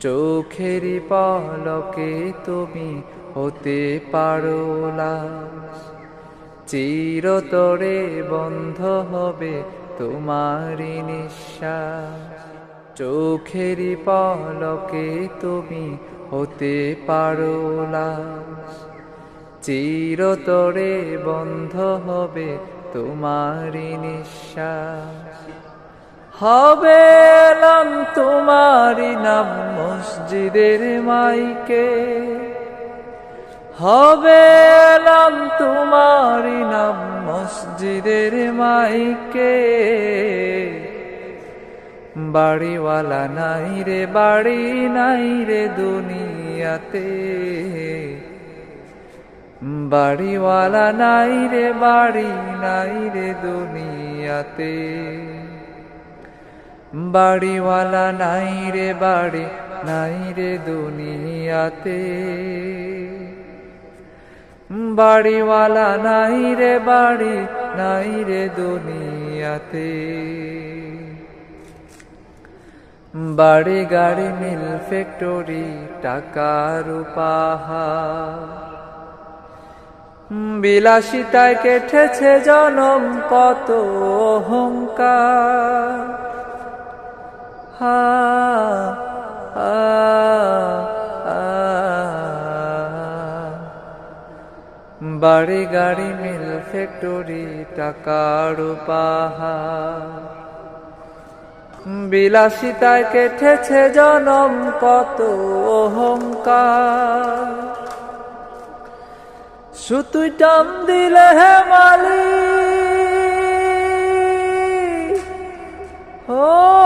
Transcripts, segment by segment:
চোখেরই পলকে তুমি হতে পারো চিরতরে বন্ধ হবে তোমারই নিঃশ্বাস। চোখেরই পলকে তুমি হতে পারো চিরতরে বন্ধ হবে তোমারই নিঃশ্বাস। হবে এলাম তোমারই নাম মসজিদের মাইকে। হবে এলাম তোমারই নাম মসজিদের মাইকে। বাড়িওয়ালা নাই রে, বাড়ি নাই রে দুনিয়াতে। বাড়িওয়ালা নাই রে, বাড়ি নাই রে দুনিয়াতে। বাড়িওয়ালা নাই রে বাড়ি, নাই রে দুনিয়াতে। বাড়িওয়ালা নাই রে বাড়ি, নাই রে দুনিয়াতে। বাড়ি গাড়ি মিল ফ্যাক্টরি, টাকার পাহাড় বিলাসিতায় কেটেছে জনম, কত অহংকার। বাড়ি গাড়ি মিল ফ্যাক্টরি টাকার পাহাড়। বিলাসিতায় কেটেছে জনম কত অহংকার। সুতুই টান দিলে হে মালি ও,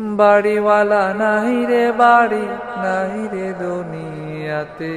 বাড়িওয়ালা নাই রে বাড়ি নাই রে দুনিয়াতে।